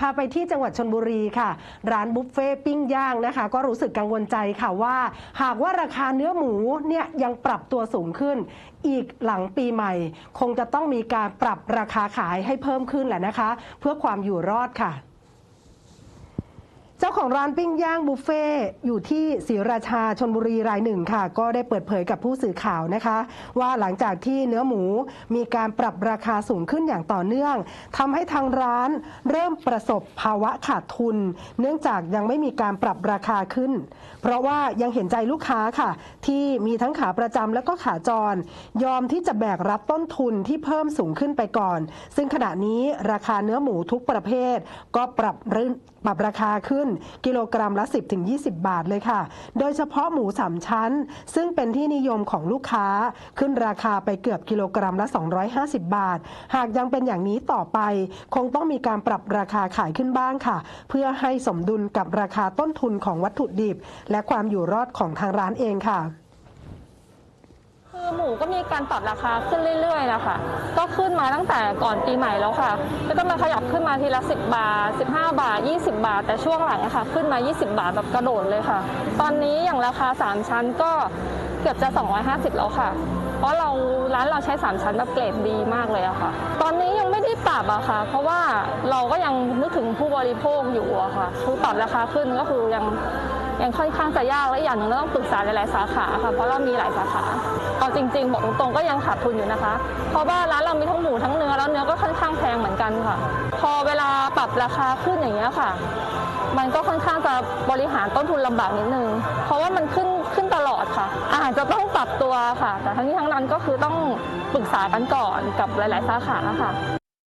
พาไปที่จังหวัดชนบุรีค่ะ ร้านบุฟเฟ่ปิ้งย่างนะคะ ก็รู้สึกกังวลใจค่ะว่า หากว่าราคาเนื้อหมูเนี่ยยังปรับตัวสูงขึ้น อีกหลังปีใหม่ คงจะต้องมีการปรับราคาขายให้เพิ่มขึ้นแหละนะคะ เพื่อความอยู่รอดค่ะ เจ้าของร้านปิ้งย่างบุฟเฟ่อยู่ที่ศรีราชาชนบุรีรายหนึ่งค่ะ ก็ได้เปิดเผยกับผู้สื่อข่าวนะคะ ว่าหลังจากที่เนื้อหมูมีการปรับราคาสูงขึ้นอย่างต่อเนื่องทำให้ทางร้านเริ่มประสบภาวะขาดทุน เนื่องจากยังไม่มีการปรับราคาขึ้น เพราะว่ายังเห็นใจลูกค้าค่ะ ที่มีทั้งขาประจำและก็ขาจร ยอมที่จะแบกรับต้นทุนที่เพิ่มสูงขึ้นไปก่อน ซึ่งขณะนี้ราคาเนื้อหมูทุกประเภท ก็ปรับรึปรับราคาขึ้นกิโลกรัมละ 10-20 บาทเลยค่ะ โดยเฉพาะหมูสามชั้น ซึ่งเป็นที่นิยมของลูกค้าขึ้นราคาไปเกือบกิโลกรัมละ 250 บาท หากยังเป็นอย่างนี้ต่อไป คงต้องมีการปรับราคาขายขึ้นบ้างค่ะ เพื่อให้สมดุลกับราคาต้นทุนของวัตถุดิบ และความอยู่รอดของทางร้านเองค่ะ คือหมูก็มีการปรับราคาขึ้นเรื่อยๆนะคะก็ขึ้นมาตั้งแต่ก่อนปีใหม่แล้วค่ะ แล้วก็มาขยับขึ้นมาทีละ 10 บาท 15 บาท 20 บาท แต่ช่วงหลังอะค่ะ ขึ้นมา 20 บาทแบบกระโดดเลยค่ะ ตอนนี้อย่างราคา 3 ชั้นก็เกือบจะ 250 แล้วค่ะ เพราะเราร้านเราใช้ 3 ชั้นแบบเกรดดีมากเลยอะค่ะ ตอนนี้ยังไม่ได้ปรับอะค่ะ เพราะว่าเราก็ยังนึกถึงผู้บริโภคอยู่อะค่ะ คือปรับราคาขึ้นก็คือยัง ยังค่อนข้างจะยากและอย่างหนึ่งเราต้องปรึกษาหลายๆสาขาค่ะเพราะเรามีหลายสาขาเอาจริงๆบอกตรงๆก็ยังขาดทุนอยู่นะคะ เพราะว่าร้านเรามีทั้งหมูทั้งเนื้อแล้วเนื้อก็ค่อนข้างแพงเหมือนกันค่ะ พอเวลาปรับราคาขึ้นอย่างเงี้ยค่ะ มันก็ค่อนข้างจะบริหารต้นทุนลำบากนิดนึง เพราะว่ามันขึ้นขึ้นตลอดค่ะอาจจะต้องปรับตัวค่ะ แต่ทั้งนี้ทั้งนั้นก็คือต้องปรึกษากันก่อนกับหลาย ๆ สาขาค่ะ